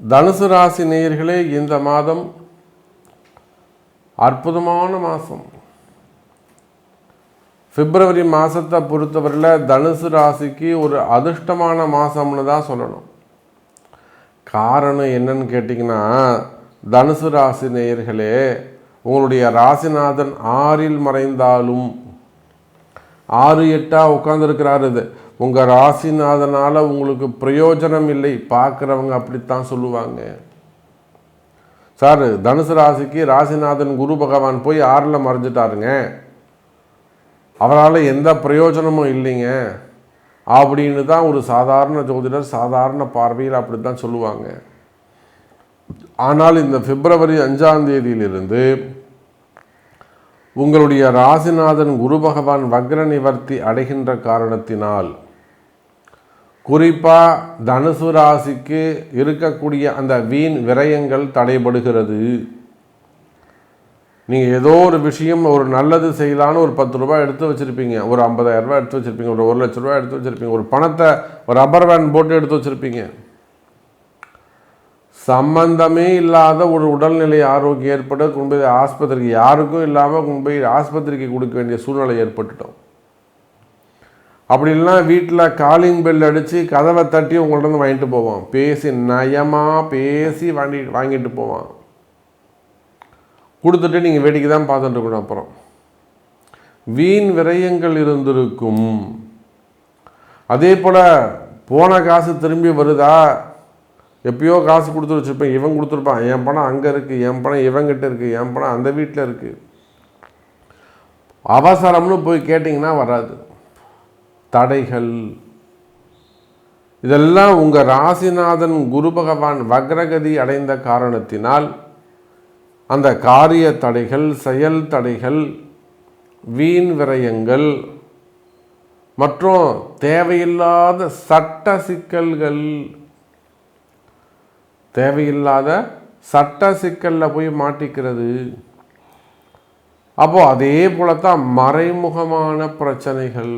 தனுசு ராசி நேயர்களே இந்த மாதம் அற்புதமான மாதம் பிப்ரவரி மாதத்தை பொறுத்தவரையில் தனுசு ராசிக்கு ஒரு அதிர்ஷ்டமான மாதம்னு தான் சொல்லணும். காரணம் என்னன்னு கேட்டிங்கன்னா தனுசு ராசி நேயர்களே உங்களுடைய ராசிநாதன் ஆறில் மறைந்தாலும் ஆறு எட்டா உட்காந்துருக்கிறார் இது. உங்கள் ராசிநாதனால் உங்களுக்கு பிரயோஜனம் இல்லை. பார்க்குறவங்க அப்படித்தான் சொல்லுவாங்க. சார் தனுசு ராசிக்கு ராசிநாதன் குரு பகவான் போய் ஆறில் மறைஞ்சிட்டாருங்க. அவரால் எந்த பிரயோஜனமும் இல்லைங்க. அப்படின்னு தான் ஒரு சாதாரண ஜோதிடர் சாதாரண பார்வையில் அப்படி தான் சொல்லுவாங்க. ஆனால் இந்த பிப்ரவரி அஞ்சாம் தேதியிலிருந்து உங்களுடைய ராசிநாதன் குரு பகவான் வக்ர நிவர்த்தி அடைகின்ற காரணத்தினால் குறிப்பாக தனுசு ராசிக்கு இருக்கக்கூடிய அந்த வீண் விரயங்கள் தடைபடுகிறது. நீங்கள் ஏதோ ஒரு விஷயம் ஒரு நல்லது செய்யலான்னு ஒரு பத்து ரூபாய் எடுத்து வச்சுருப்பீங்க. ஒரு ஐம்பதாயிரம் ரூபாய் எடுத்து வச்சுருப்பீங்க. ஒரு ஒரு லட்ச ரூபாய் எடுத்து வச்சுருப்பீங்க. ஒரு பணத்தை ஒரு ரப்பர் வேன் போட்டு எடுத்து வச்சுருப்பீங்க. சம்பந்தமே இல்லாத ஒரு உடல்நிலை ஆரோக்கியம் ஏற்பட்டு கொண்டு போய் ஆஸ்பத்திரிக்கு யாருக்கும் இல்லாமல் கொண்டு போய் ஆஸ்பத்திரிக்கு கொடுக்க வேண்டிய சூழ்நிலை ஏற்பட்டுட்டோம். அப்படி இல்லைன்னா வீட்டில் காலிங் பெல் அடித்து கதவை தட்டி உங்கள்கிட்ட இருந்து வாங்கிட்டு போவான். பேசி நயமாக பேசி வாங்கி வாங்கிட்டு போவான். கொடுத்துட்டு நீங்கள் வேடிக்கை தான் பார்த்துட்டு இருக்கணும் அப்புறம். வீண் விரயங்கள் இருந்திருக்கும். அதே போல் போன காசு திரும்பி வருதா? எப்பயோ காசு கொடுத்து வச்சுருப்பேன் இவன் கொடுத்துருப்பான். என் பணம் அங்கே இருக்குது என் பணம் இவங்கிட்ட இருக்குது என் பணம் அந்த வீட்டில் இருக்குது அவசரம்னு போய் கேட்டிங்கன்னா வராது. தடைகள். இதெல்லாம் உங்கள் ராசிநாதன் குரு பகவான் வக்ரகதி அடைந்த காரணத்தினால் அந்த காரிய தடைகள் செயல் தடைகள் வீண் விரயங்கள் மற்றும் தேவையில்லாத சட்ட சிக்கல்கள் தேவையில்லாத சட்ட சிக்கலில் போய் மாட்டிக்கிறது. அப்போது அதே போல தான் மறைமுகமான பிரச்சனைகள்.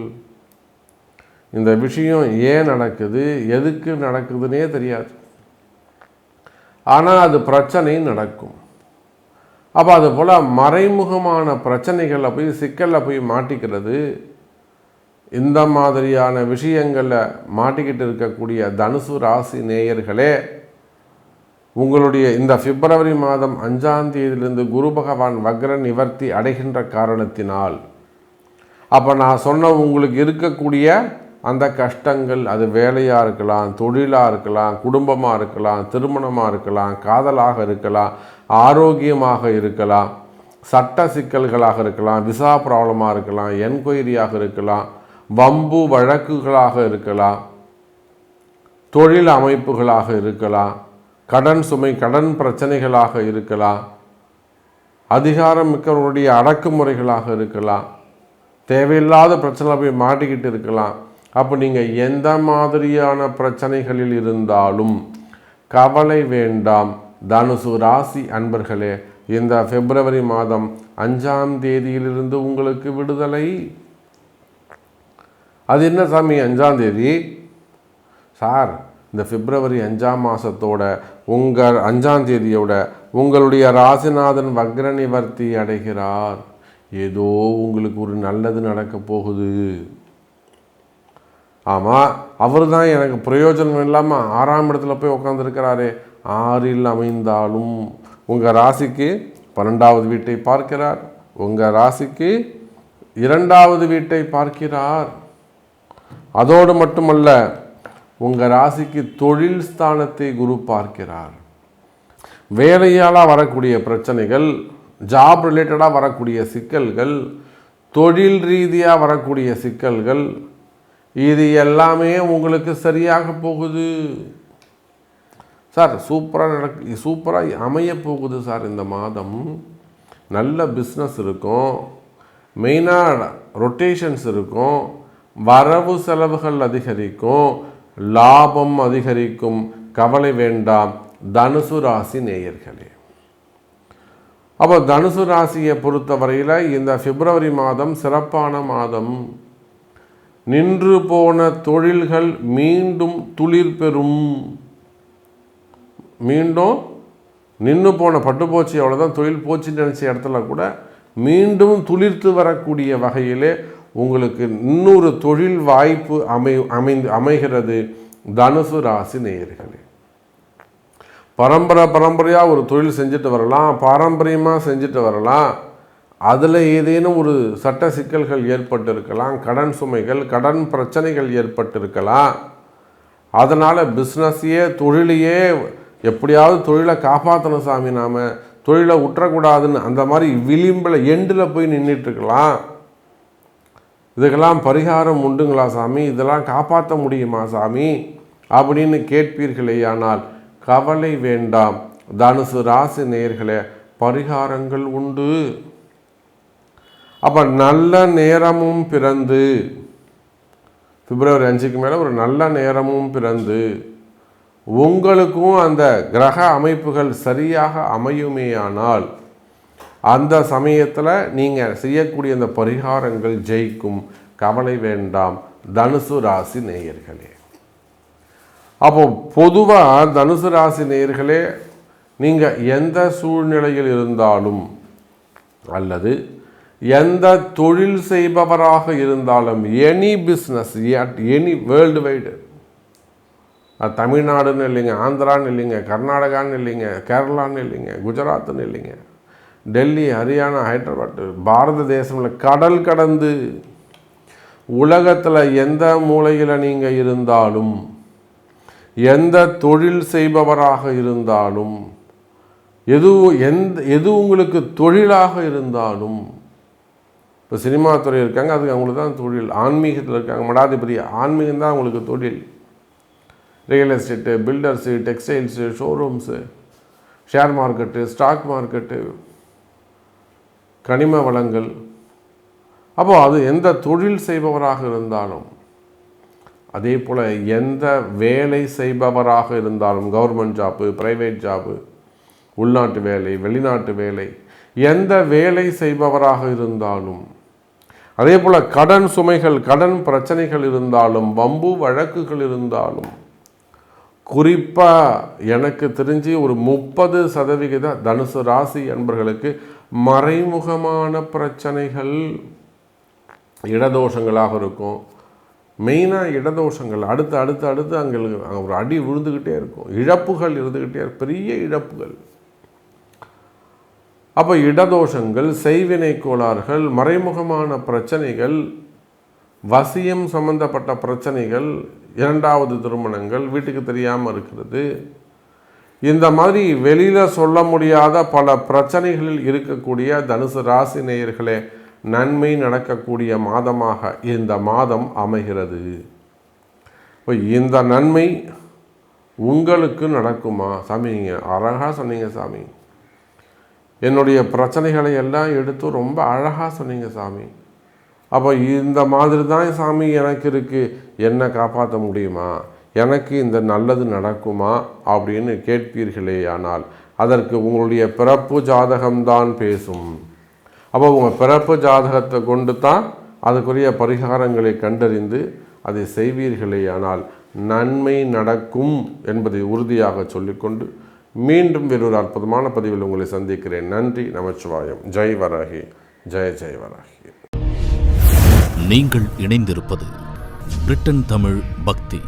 இந்த விஷயம் ஏன் நடக்குது எதுக்கு நடக்குதுன்னே தெரியாது. ஆனால் அது பிரச்சனை நடக்கும். அப்போ அது போல் மறைமுகமான பிரச்சனைகளில் போய் சிக்கலில் போய் மாட்டிக்கிறது இந்த மாதிரியான விஷயங்களில் மாட்டிக்கிட்டு இருக்கக்கூடிய தனுசு ராசி நேயர்களே உங்களுடைய இந்த பிப்ரவரி மாதம் அஞ்சாம் தேதியிலிருந்து குரு பகவான் வக்ர நிவர்த்தி அடைகின்ற காரணத்தினால் அப்போ நான் சொன்ன உங்களுக்கு இருக்கக்கூடிய அந்த கஷ்டங்கள் அது வேலையாக இருக்கலாம் தொழிலாக இருக்கலாம் குடும்பமாக இருக்கலாம் திருமணமாக இருக்கலாம் காதலாக இருக்கலாம் ஆரோக்கியமாக இருக்கலாம் சட்ட சிக்கல்களாக இருக்கலாம் விசா ப்ராப்ளமாக இருக்கலாம் என்கொயரியாக இருக்கலாம் வம்பு வழக்குகளாக இருக்கலாம் தொழில் அமைப்புகளாக இருக்கலாம் கடன் சுமை கடன் பிரச்சனைகளாக இருக்கலாம் அதிகாரம் மிக்கவர்களுடைய அடக்குமுறைகளாக இருக்கலாம் தேவையில்லாத பிரச்சனை போய் மாட்டிக்கிட்டு இருக்கலாம். அப்போ நீங்கள் எந்த மாதிரியான பிரச்சனைகளில் இருந்தாலும் கவலை வேண்டாம். தனுசு ராசி அன்பர்களே இந்த பிப்ரவரி மாதம் அஞ்சாம் தேதியிலிருந்து உங்களுக்கு விடுதலை. அது என்ன சாமி அஞ்சாம் தேதி? சார் இந்த பிப்ரவரி அஞ்சாம் மாதத்தோட உங்கள் அஞ்சாம் தேதியோட உங்களுடைய ராசிநாதன் வக்ர நிவர்த்தி அடைகிறார். ஏதோ உங்களுக்கு ஒரு நல்லது நடக்க போகுது. ஆமாம் அவர் தான் எனக்கு பிரயோஜனம் இல்லாமல் ஆறாம் இடத்துல போய் உட்காந்துருக்கிறாரு ஆறில் அமைந்தாலும் உங்கள் ராசிக்கு பன்னெண்டாவது வீட்டை பார்க்கிறார். உங்கள் ராசிக்கு இரண்டாவது வீட்டை பார்க்கிறார். அதோடு மட்டுமல்ல உங்கள் ராசிக்கு தொழில் ஸ்தானத்தை குரு பார்க்கிறார். வேலையால் வரக்கூடிய பிரச்சனைகள் ஜாப் ரிலேட்டடாக வரக்கூடிய சிக்கல்கள் தொழில் ரீதியாக வரக்கூடிய சிக்கல்கள் இது எல்லாமே உங்களுக்கு சரியாக போகுது. சார் சூப்பராக நடக்கு சூப்பராக அமைய போகுது சார் இந்த மாதம். நல்ல பிஸ்னஸ் இருக்கும். மெயினாக ரொட்டேஷன்ஸ் இருக்கும். வரவு செலவுகள் அதிகரிக்கும். லாபம் அதிகரிக்கும். கவலை வேண்டாம். தனுசு ராசி நேயர்களே. அப்போ தனுசு ராசியை பொறுத்தவரையில் இந்த பிப்ரவரி மாதம் சிறப்பான மாதம். நின்று போன தொழில்கள் மீண்டும் துளிர் பெறும். மீண்டும் நின்று போன பட்டு போச்சு அவ்வளோதான் தொழில் போச்சுன்னு நினச்ச இடத்துல கூட மீண்டும் துளிர்த்து வரக்கூடிய வகையிலே உங்களுக்கு இன்னொரு தொழில் வாய்ப்பு அமை அமைந்து அமைகிறது. தனுசு ராசி நேயர்களே. பரம்பரை பரம்பரையாக ஒரு தொழில் செஞ்சுட்டு வரலாம் பாரம்பரியமாக செஞ்சுட்டு வரலாம். அதில் ஏதேனும் ஒரு சட்ட சிக்கல்கள் ஏற்பட்டிருக்கலாம் கடன் சுமைகள் கடன் பிரச்சனைகள் ஏற்பட்டிருக்கலாம். அதனால் பிஸ்னஸையே தொழிலையே எப்படியாவது தொழிலை காப்பாற்றணும் சாமி நாம். தொழிலை விட்டுறக்கூடாதுன்னு அந்த மாதிரி விளிம்பில் எண்டில் போய் நின்றுட்டுருக்கலாம் இதுக்கெல்லாம் பரிகாரம் உண்டுங்களா சாமி? இதெல்லாம் காப்பாற்ற முடியுமா சாமி? அப்படின்னு கேட்பீர்களே ஆனால் கவலை வேண்டாம். தனுசு ராசி நேர்களே பரிகாரங்கள் உண்டு. அப்போ நல்ல நேரமும் பிறந்து பிப்ரவரி அஞ்சுக்கு மேலே ஒரு நல்ல நேரமும் பிறந்து உங்களுக்கும் அந்த கிரக அமைப்புகள் சரியாக அமையுமேயானால் அந்த சமயத்தில் நீங்கள் செய்யக்கூடிய அந்த பரிகாரங்கள் ஜெயிக்கும். கவலை வேண்டாம். தனுசு ராசி நேயர்களே. அப்போ பொதுவாக தனுசு ராசி நேயர்களே நீங்கள் எந்த சூழ்நிலையில் இருந்தாலும் அல்லது எந்த தொழில் செய்பவராக இருந்தாலும் any business at any world wide அது தமிழ்நாடுன்னு இல்லைங்க ஆந்திரான்னு இல்லைங்க கர்நாடகான்னு இல்லைங்க கேரளான்னு இல்லைங்க குஜராத்துன்னு இல்லைங்க. டெல்லி ஹரியானா ஹைதராபாத் பாரத தேசமில் கடல் கடந்து உலகத்தில் எந்த மூலையில் நீங்கள் இருந்தாலும் எந்த தொழில் செய்பவராக இருந்தாலும் எது எந்த எது உங்களுக்கு தொழிலாக இருந்தாலும் இப்போ சினிமா துறை இருக்காங்க அதுக்கு அவங்களுக்கு தான் தொழில். ஆன்மீகத்தில் இருக்காங்க மடாதிபதி ஆன்மீகம் தான் அவங்களுக்கு தொழில். Real estate builders textiles showrooms share market stock market கனிம வளங்கள். அப்போது அது எந்த தொழில் செய்பவராக இருந்தாலும் அதே போல் எந்த வேலை செய்பவராக இருந்தாலும் கவர்மெண்ட் ஜாப்பு ப்ரைவேட் ஜாப்பு உள்நாட்டு வேலை வெளிநாட்டு வேலை எந்த வேலை செய்பவராக இருந்தாலும் அதே போல் கடன் சுமைகள் கடன் பிரச்சனைகள் இருந்தாலும் வம்பு வழக்குகள் இருந்தாலும் குறிப்பாக எனக்கு தெரிஞ்சு ஒரு முப்பது சதவிகித தனுசு ராசி என்பர்களுக்கு மறைமுகமான பிரச்சனைகள் இடதோஷங்களாக இருக்கும். மெயினாக இடதோஷங்கள். அடுத்து அடுத்து அடுத்து அங்கே ஒரு அடி விழுந்துக்கிட்டே இருக்கும். இழப்புகள் இருந்துக்கிட்டே இருக்கும். பெரிய இழப்புகள். அப்போ இடதோஷங்கள் செய்வினை கோளாறுகள் மறைமுகமான பிரச்சனைகள் வசியம் சம்பந்தப்பட்ட பிரச்சனைகள் இரண்டாவது திருமணங்கள் வீட்டுக்கு தெரியாமல் இருக்கிறது. இந்த மாதிரி வெளியில் சொல்ல முடியாத பல பிரச்சனைகளில் இருக்கக்கூடிய தனுசு ராசி நேயர்களே நன்மை நடக்கக்கூடிய மாதமாக இந்த மாதம் அமைகிறது. இப்போ இந்த நன்மை உங்களுக்கு நடக்குமா? சாமி நீங்கள் அழகாக சொன்னீங்க சாமி. என்னுடைய பிரச்சனைகளை எல்லாம் எடுத்து ரொம்ப அழகாக சொன்னீங்க சாமி. அப்போ இந்த மாதிரி தான் சாமி எனக்கு இருக்குது என்னை காப்பாற்ற முடியுமா? எனக்கு இந்த நல்லது நடக்குமா? அப்படின்னு கேட்பீர்களே ஆனால் அதற்கு உங்களுடைய பிறப்பு ஜாதகம்தான் பேசும். அப்போ உங்கள் பிறப்பு ஜாதகத்தை கொண்டு தான் அதுக்குரிய பரிகாரங்களை கண்டறிந்து அதை செய்வீர்களே ஆனால் நன்மை நடக்கும் என்பதை உறுதியாக சொல்லிக்கொண்டு மீண்டும் வேறொரு அற்புதமான பதிவில் உங்களை சந்திக்கிறேன். நன்றி நமச்சிவாயம். ஜெய் வராகி. ஜெய ஜெய் வராகி. நீங்கள் இணைந்திருப்பது பிரிட்டன் தமிழ் பக்தி.